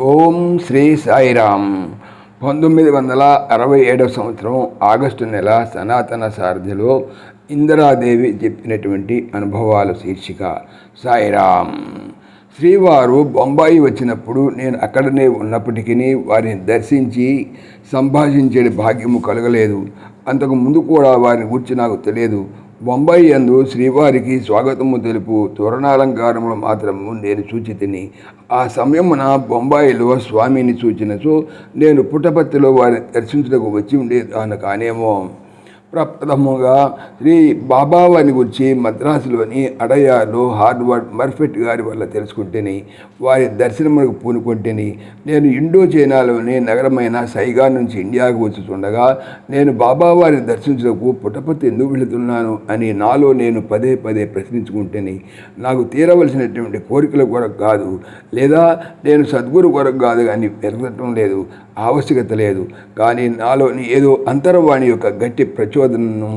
ఓం శ్రీ సాయిరామ్. పంతొమ్మిది వందల అరవై ఏడవ సంవత్సరం ఆగస్టు నెల సనాతన సారథిలో ఇందిరాదేవి చెప్పినటువంటి అనుభవాల శీర్షిక సాయిరామ్. శ్రీవారు బొంబాయి వచ్చినప్పుడు నేను అక్కడనే ఉన్నప్పటికీ వారిని దర్శించి సంభాషించే భాగ్యము కలగలేదు. అంతకు ముందు కూడా వారిని గురించి నాకు తెలియదు. బొంబాయి అందు శ్రీవారికి స్వాగతము తెలుపు. తోరణాలంకారములు మాత్రము నేను సూచితిని ఆ సమయమున బొంబాయిలో స్వామిని సూచినచో నేను పుట్టపర్తిలో వారిని దర్శించుటకు వచ్చి ఉండేదాను కానేమో. ప్రప్రథముగా శ్రీ బాబావాని గురించి మద్రాసులోని అడయార్లో హార్డ్వర్డ్ మర్ఫెట్ గారి వల్ల తెలుసుకుంటేని వారి దర్శనములకు పూనుకుంటేని నేను ఇండో చైనాలోని నగరమైన సైగా నుంచి ఇండియాకు వచ్చుతుండగా నేను బాబావారిని దర్శించకు పుట్టపర్తి ఎందుకు వెళుతున్నాను అని నాలో నేను పదే పదే ప్రశ్నించుకుంటేని నాకు తీరవలసినటువంటి కోరికల కొరకు కాదు లేదా నేను సద్గురు కొరకు కాదు కానీ పెరగటం లేదు. ఆవశ్యకత లేదు. కానీ నాలోని ఏదో అంతర్వాణి యొక్క గట్టి ప్రచోదనం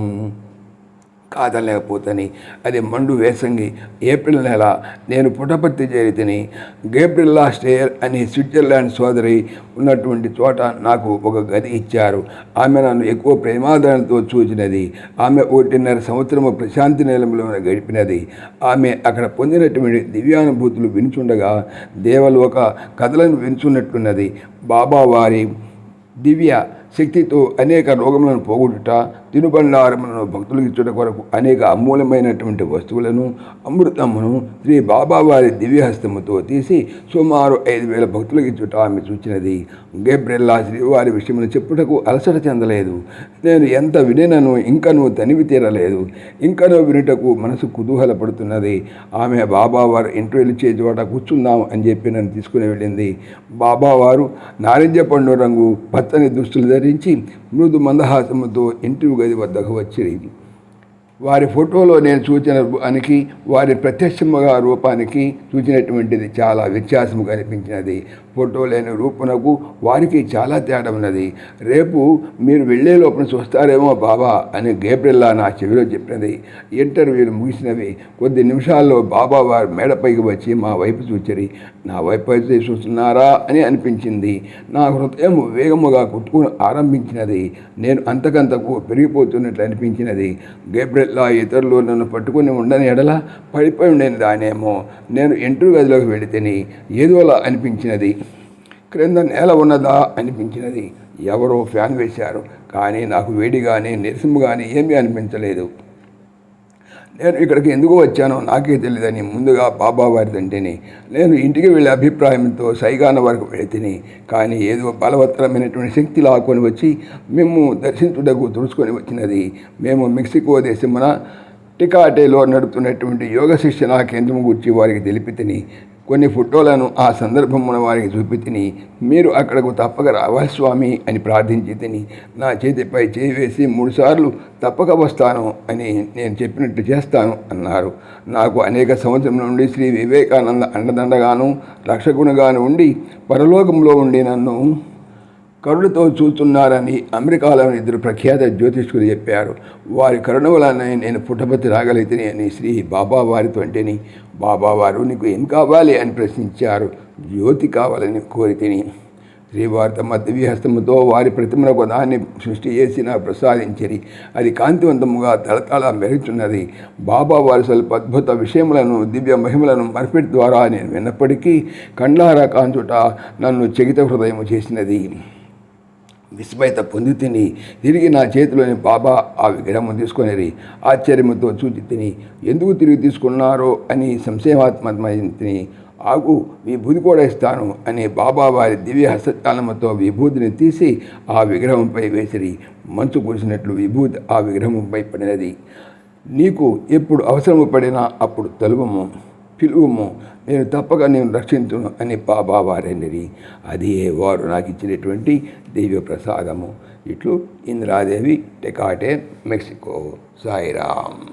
కాదలేకపోతని అది మండు వేసంగి ఏప్రిల్ నెల నేను పుటపర్తి చేరితిని. గేబ్రిల్లా స్టేయర్ అని స్విట్జర్లాండ్ సోదరి ఉన్నటువంటి చోట నాకు ఒక గది ఇచ్చారు. ఆమె నన్ను ఎక్కువ ప్రేమాదరణతో చూచినది. ఆమె ఒకటిన్నర సంవత్సరము ప్రశాంతి నిలయంలో గడిపినది. ఆమె అక్కడ పొందినటువంటి దివ్యానుభూతులు వినుచుండగా దేవలోక కథలను వినుచున్నట్టున్నది. బాబా వారి దివ్య శక్తితో అనేక రోగములను పోగొట్టుట తినుబండారములను భక్తులకు ఇచ్చుట కొరకు అనేక అమూల్యమైనటువంటి వస్తువులను అమృతమును శ్రీ బాబావారి దివ్యహస్తముతో తీసి సుమారు ఐదు వేల భక్తులకు ఇచ్చుట ఆమె సూచినది. గేబ్రెల్లా శ్రీవారి విషయమును చెప్పుటకు అలసట చెందలేదు. నేను ఎంత వినినను ఇంకనూ తనివి తీరలేదు. ఇంకనూ వినుటకు మనసు కుతూహలపడుతున్నది. ఆమె బాబావారు ఇంటర్ చే చోట కూర్చుందాం అని చెప్పి నన్ను తీసుకుని వెళ్ళింది. బాబావారు నారింజ పండు రంగు పచ్చని దుస్తులు ధరించి మృదు మందహాసముతో ఇంటి గది వద్దకు వచ్చి వారి ఫోటోలో నేను చూచిన రూపానికి వారి ప్రత్యక్షముగా రూపానికి చూసినటువంటిది చాలా వ్యత్యాసము కనిపించినది. ఫోటో లేని రూపునకు వారికి చాలా తేడా ఉన్నది. రేపు మీరు వెళ్ళే లోపల చూస్తారేమో బాబా అని గేబ్రిల్లా నా చెవిలో చెప్పినది. ఇంటర్వ్యూలు ముగిసినవి. కొద్ది నిమిషాల్లో బాబా వారు మేడపైకి వచ్చి మా వైపు చూచరి. నా వైపు అయితే చూస్తున్నారా అని అనిపించింది. నా హృదయం వేగముగా కొట్టుకుని ఆరంభించినది. నేను అంతకంతకు పెరిగిపోతున్నట్లు అనిపించినది. గేబ్రెల్లా ఇతరులు నన్ను పట్టుకుని ఉండని ఎడల పడిపోయి ఉండేది దానేమో నేను ఇంటర్వ్యూ గదిలోకి వెళితేని ఏదోలా అనిపించినది. క్రింద నేల ఉన్నదా అనిపించినది. ఎవరో ఫ్యాన్ వేశారు. కానీ నాకు వేడి కానీ నిరసము కానీ ఏమీ అనిపించలేదు. నేను ఇక్కడికి ఎందుకు వచ్చానో నాకే తెలియదని ముందుగా బాబా వారిదంటేనే నేను ఇంటికి వెళ్ళే అభిప్రాయంతో సైగాన వరకు వెళితిని కానీ ఏదో బలవత్తరమైనటువంటి శక్తి లాక్కొని వచ్చి మేము దర్శించుటకు తుడుచుకొని వచ్చినది. మేము మెక్సికో దేశమున టికాటేలో నడుపుతున్నటువంటి యోగ శిక్షణ కేంద్రం గురించి వారికి తెలిపితిని. కొన్ని ఫోటోలను ఆ సందర్భమున వారికి చూపితిని. మీరు అక్కడకు తప్పక రావాలి స్వామి అని ప్రార్థించి తిని నా చేతిపై చేయి వేసి మూడుసార్లు తప్పక వస్తాను అని నేను చెప్పినట్టు చేస్తాను అన్నారు. నాకు అనేక సంవత్సరం నుండి శ్రీ వివేకానంద అండదండగాను రక్షకునిగాను ఉండి పరలోకంలో ఉండి నన్ను కరుణతో చూస్తున్నారని అమెరికాలోని ఇద్దరు ప్రఖ్యాత జ్యోతిష్కులు చెప్పారు. వారి కరుణ వలన నేను పుట్టపతి రాగలిగితే అని శ్రీ బాబా వారితో అంటేని బాబావారు నీకు ఏం కావాలి? అని ప్రశ్నించారు. జ్యోతి కావాలని కోరితిని. శ్రీవారి తమ దివ్యహస్తముతో వారి ప్రతిమలకు దాన్ని సృష్టి చేసిన ప్రసాదించిరి. అది కాంతివంతముగా తలతల మెరుగుతున్నది బాబా వారి స్వల్ప అద్భుత విషయములను దివ్య మహిమలను మర్పిడి ద్వారా నేను విన్నప్పటికీ కండ్లారా కాంచుట నన్ను చకిత హృదయము చేసినది. విస్మయత పొంది తిని తిరిగి నా చేతిలోని బాబా ఆ విగ్రహం తీసుకొనిరి ఆశ్చర్యంతో చూచి తిని ఎందుకు తిరిగి తీసుకున్నారో అని సంశయమాత్మతిని తిని ఆగు విభూతి కూడా ఇస్తాను అని బాబా వారి దివ్య హస్తచాలముతో విభూతిని తీసి ఆ విగ్రహంపై వేసిరి. మంచు కురిసినట్లు విభూతి ఆ విగ్రహంపై పడినది. నీకు ఎప్పుడు అవసరము పడినా అప్పుడు తలువము. పిలువము. నేను తప్పక నేను రక్షించును అని బాబా అది అదే వారు నాకు ఇచ్చినటువంటి దివ్య ప్రసాదము. ఇట్లు ఇంద్రాదేవి టెకాటే మెక్సికో. సాయిరామ్.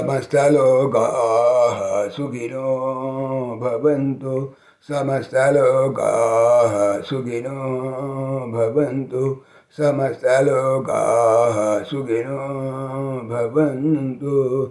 సమస్తలోకా సుఖినో భవంతు. సమస్తలోకా సుఖినో భవంతు. సమస్తలోకా సుఖినో భవంతు.